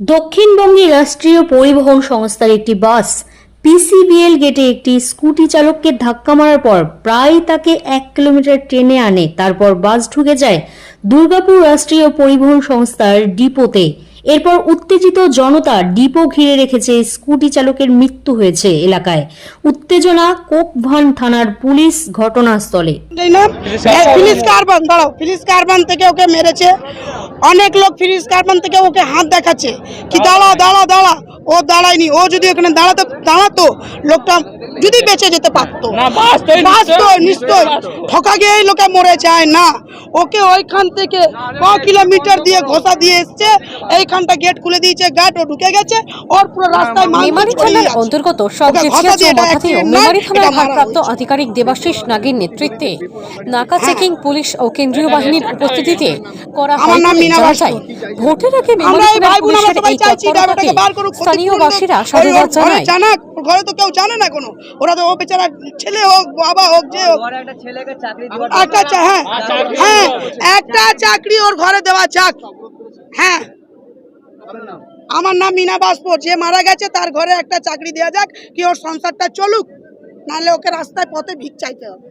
দক্ষিণবঙ্গে রাষ্ট্রীয় পরিবহন সংস্থার একটি বাস পিসিবিএল গেটে একটি স্কুটি চালককে ধাক্কা মারার পর প্রায় তাকে এক কিলোমিটার ট্রেনে আনে। তারপর বাস ঢুকে যায় দুর্গাপুর রাষ্ট্রীয় পরিবহন সংস্থার ডিপোতে। এরপর উত্তেজিত জনতা ডিপো ঘিরে রেখেছে স্কুটি চালকের মৃত্যু হয়েছে এলাকায়। উত্তেজনা কোকভান থানার পুলিশ ঘটনাস্থলে। এই না ফিলিস দাঁড়াও ফিলিস কার্বন থেকে ওকে মেরেছে। অনেক লোক ফিলিস কার্বন থেকে ওকে হাত দেখাচ্ছে। কি দাঁড়া দাঁড়া দাঁড়া ও দাঁড়ায়নি ও যদি ওখানে দাঁড়াতে দাঁড়াতো লোকটা যদি বেঁচে যেতে পারতো। নিশ্চয়। ঠকা গিয়ে এই লোকে মরে যায় না। ওকে ওইখান থেকে ক কিলোমিটার দিয়ে ঘষা দিয়ে এসছে এইখানটা গেট খুলে দিয়েছে গার্ড ও ঢুকে গেছে ওর পুরো রাস্তায় মেমারি থানার অন্তর্গত মেমারি থানার ভারপ্রাপ্ত আধিকারিক দেবাশিস নাগের নেতৃত্বে নাকা চেকিং পুলিশ ও কেন্দ্রীয় বাহিনীর উপস্থিতিতে করা হয় ভোটের আগে মেমারি থানার পুলিশের এই তৎপরতাকে স্থানীয় বাসীরা সাধুবাদ ঘরে জানায়। জানাক ঘরে তো কেউ জানে না কোনো। ওরা তো ও বেচারা ছেলে হোক বাবা হোক যে হোক। একটা হ্যাঁ হ্যাঁ একটা চাকরি ওর ঘরে দেওয়া চাক। হ্যাঁ আমার নাম মিনা বাসপুর যে মারা গেছে, তার ঘরে একটা চাকরি দেওয়া যাক, কি ওর সংসারটা চলুক? নাহলে ওকে রাস্তায় পথে ভিক চাইতে হবে।